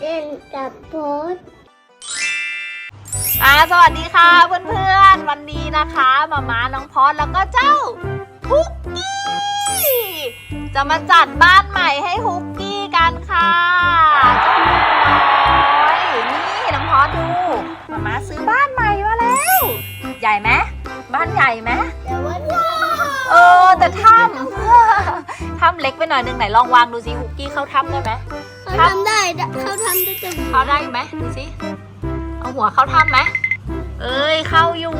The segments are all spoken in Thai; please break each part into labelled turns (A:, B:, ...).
A: เล่นกับโพส
B: อ่าสวัสดีค่ะเพื่อนๆ วันนี้นะคะมาม้าน้องพอดแล้วก็เจ้าฮุกกี้จะมาจัดบ้านใหม่ให้ฮุกกี้กันค่ะเจ้าลูกน้อยนี่น้องพอดดูมาม้าซื้อบ้านใหม่มาแล้ว ใหญ่ไหมบ้านใหญ่ไหม
A: แต่ว่า
B: เออแต่ถ้ำถ้ำเล็กไปหน่อยนึงไหนลองวางดูสิฮุกกี้เข้าถ้ำได้ไหม
A: เขาทำได้เขาทำได้แต่
B: เข้าได้ไหมดูสิเอาหัวเข้าถ้ำไหมเอ้ยเข้าอยู่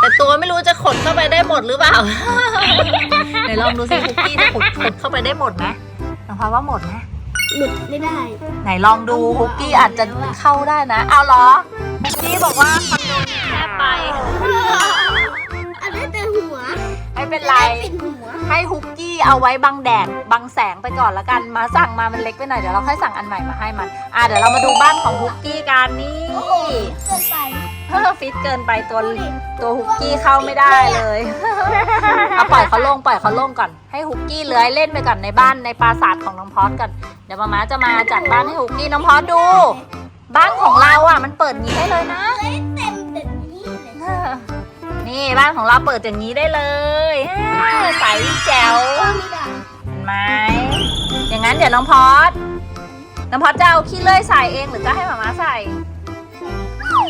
B: แต่ตัวไม่รู้จะขดเข้าไปได้หมดหรือเปล่าไหนลองดูสิคุกกี้จะขดขดเข้าไปได้หมดไหมน้องพาว่าหมดไหม
A: หลุดไม่ได้
B: ไหนลองดูคุกกี้อาจจะเข้าได้นะ เอาเหรอคุกกี้บอกว่าคอนโดนี้แคบไป
A: อันนี้แต่หัว
B: ไม่เป็นไร
A: ปิดหัว
B: ให้ฮุกกี้ เอาไว้บังแดดบังแสงไปก่อนละกัน มาสั่งมามันเล็กไปหน่อยเดี๋ยวเราค่อยสั่งอันใหม่มาให้มัน อะเดี๋ยวเรามาดูบ้านของฮุกกี้กันนี่
A: เกินไป
B: เฮ้อฟิตเกินไปตัวตัวฮุกกี้เข้าไม่ได้เลยเอาปล่อยเขาลงปล่อยเขาลงก่อน ให้ฮุกกี้เลื้อยเล่นไปก่อนในบ้านในปราสาทของน้องพอดก่อนเดี๋ยวมาม้าจะมาจัดบ้านให้ฮุกกี้น้องพอดดู บ้านของเราอะมันเปิดงี้ได้เลยนะ
A: นี่
B: บ้านของเราเปิดอย่างนี้ได้เลยอ่าใสแจ๋ว
A: ไม่ได้
B: เห็นไหมอย่างนั้นเดี๋ยวน้องพอดน้องพอดจะเอาขี้เลื่อยใส่เองหรือจะให้หมาม้าใส่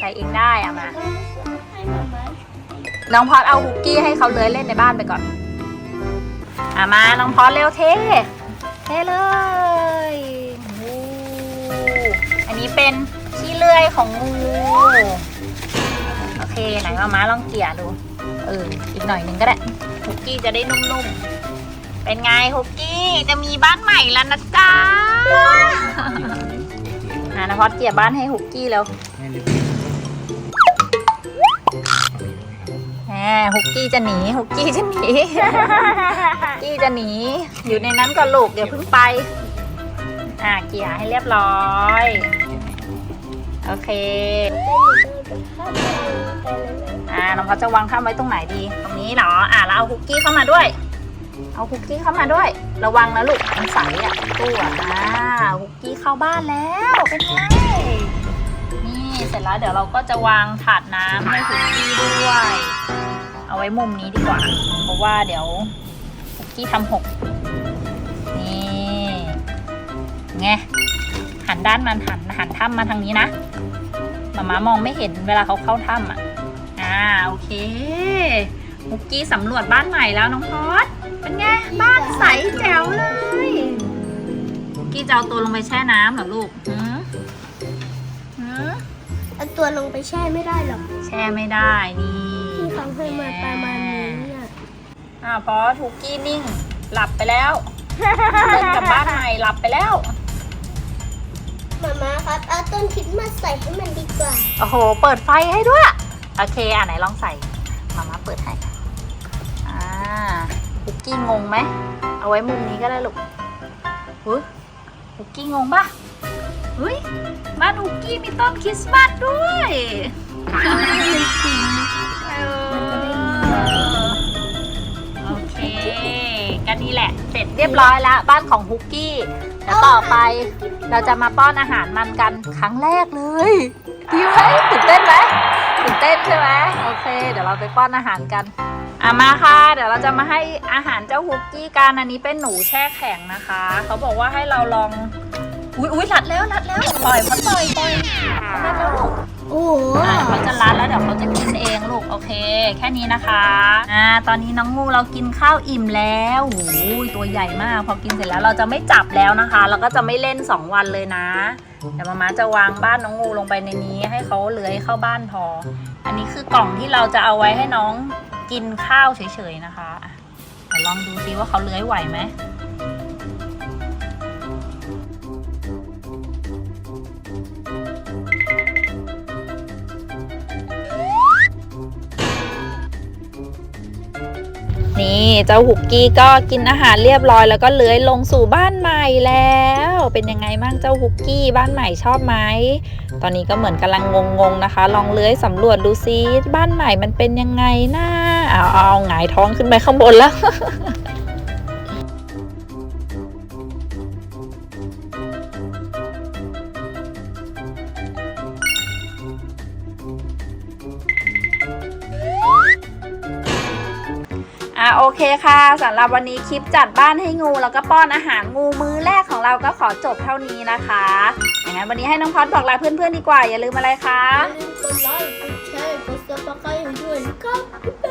B: ใส่เองได้อะมา
A: ให้มามา
B: น้องพอดเอาฮุกกี้ให้เขาเลื้อยเล่นในบ้านไปก่อนอะมา น้องพอดเร็วเทเทเลยโอ้อันนี้เป็นขี้เลื่อยของ งูโอเคไหมามาลองเกี่ยดู เออ อีกหน่อยหนึงก็ได้ฮุกกี้จะได้นุ่มๆ เป็นไงฮุกกี้จะมีบ้านใหม่แล้วนะจ๊ะอะนะพอดเกี่ยบ้านให้ฮุกกี้แล้วแหมฮุกกี้จะหนีฮุกกี้จะหนีฮุกกี้จะหนี อยู่ในนั้นก่อนลูกเดี๋ยวเพิ่งไป อะเกี่ยให้เรียบร้อย โอเค อ่าน้องพอดจะวางข้ามไว้ตรงไหนดี ตรงนี้เหรอ อ่าแล้วเอาฮุกกี้เข้ามาด้วย เอาฮุกกี้เข้ามาด้วย ระวังนะลูกมันใสอะตู้อะอ่าฮุกกี้เข้าบ้านแล้ว เป็นไง นี่เสร็จแล้วเดี๋ยวเราก็จะวางถาดน้ำให้ฮุกกี้ด้วย เอาไว้มุมนี้ดีกว่า เพราะว่าเดี๋ยวฮุกกี้ทำหก นี่ไงหันด้านมันหันหันถ้ำมาทางนี้นะ มามามองไม่เห็นเวลาเขาเข้าถ้ำอะ อ่าโอเคฮุกกี้สำรวจบ้านใหม่แล้วน้องพอดเป็นไงบ้านใสแจ๋วเลยฮุกกี้จะเอาตัวลงไปแช่น้ำเหรอลูกหืมหืม
A: เอาตัวลงไปแช่ไม่ได้หรอก
B: แช่ไม่ได้นี่
A: ที่เขาให้มาประมาณนี้อะ
B: อ่าพอฮุกกี้นิ่ง หลับไปแล้วเดินกลับบ้านใหม่หลับไปแล้ว
A: มามาครับ เอาต้นคริดมาสใส่ให้มันดีกว่า
B: โอ้โห เปิดไฟให้ด้วย โอเค อะไหนลองใส่มามาเปิดให้ อ่าฮุกกี้งงไหม เอาไว้มุมนี้ก็ได้ลูกหุ้ยฮุกกี้งงปะเฮ้ยบ้านฮุกกี้มีต้นคริสต์มาสด้วยโอเคก็นี่แหละ เสร็จเรียบร้อยแล้ว บ้านของฮุกกี้ แล้วต่อไปเราจะมาป้อนอาหารมันกันครั้งแรกเลยดีไหมตื่นเต้นไหมตื่นเต้นใช่ไหมโอเค เดี๋ยวเราไปป้อนอาหารกันอามาค่ะ เดี๋ยวเราจะมาให้อาหารเจ้าฮุกกี้กันอันนี้เป็นหนูแช่แข็งนะคะ เขาบอกว่าให้เราลอง อุ้ยอุ้ยรัดแล้วรัดแล้วปล่อยมันปล่อยปล่อยรัดแล้วลูก
A: โอ้โห
B: อะเขาจะรัดแล้วเดี๋ยวเขาจะกินเองลูกโอเค แค่นี้นะคะอ่าตอนนี้น้องงูเรากินข้าวอิ่มแล้วโอ้ยตัวใหญ่มาก พอกินเสร็จแล้วเราจะไม่จับแล้วนะคะแล้วก็จะไม่เล่น 2 วันเลยนะเดี๋ยวมาม่าจะวางบ้านน้องงูลงไปในนี้ ให้เขาเลื้อยเข้าบ้านพอ อันนี้คือกล่องที่เราจะเอาไว้ให้น้องกินข้าวเฉยๆนะคะอะเดี๋ยวลองดูซิว่าเขาเลื้อยไหวไหม นี่เจ้าหุกกี้ก็กินอาหารเรียบร้อย แล้วก็เลื้อยลงสู่บ้านใหม่แล้ว เป็นยังไงบ้างเจ้าหุกกี้บ้านใหม่ชอบไหมตอนนี้ก็เหมือนกำลังงงๆนะคะ ลองเลื้อยสำรวจดูซิบ้านใหม่มันเป็นยังไงนะเอาเอาเอาหงายท้องขึ้นไปข้างบนแล้ว เคค่ะสำหรับวันนี้คลิปจัดบ้านให้งู แล้วก็ป้อนอาหารงูมื้อแรกของเราก็ขอจบเท่านี้นะคะอย่างนั้นวันนี้ให้น้องพอดบอกลาเพื่อนๆดีกว่าอย่าลืมอะไรคะ
A: อย่าลืมกดไลค์กดแชร์กดซับสไครต์ให้ด้วยนะครับ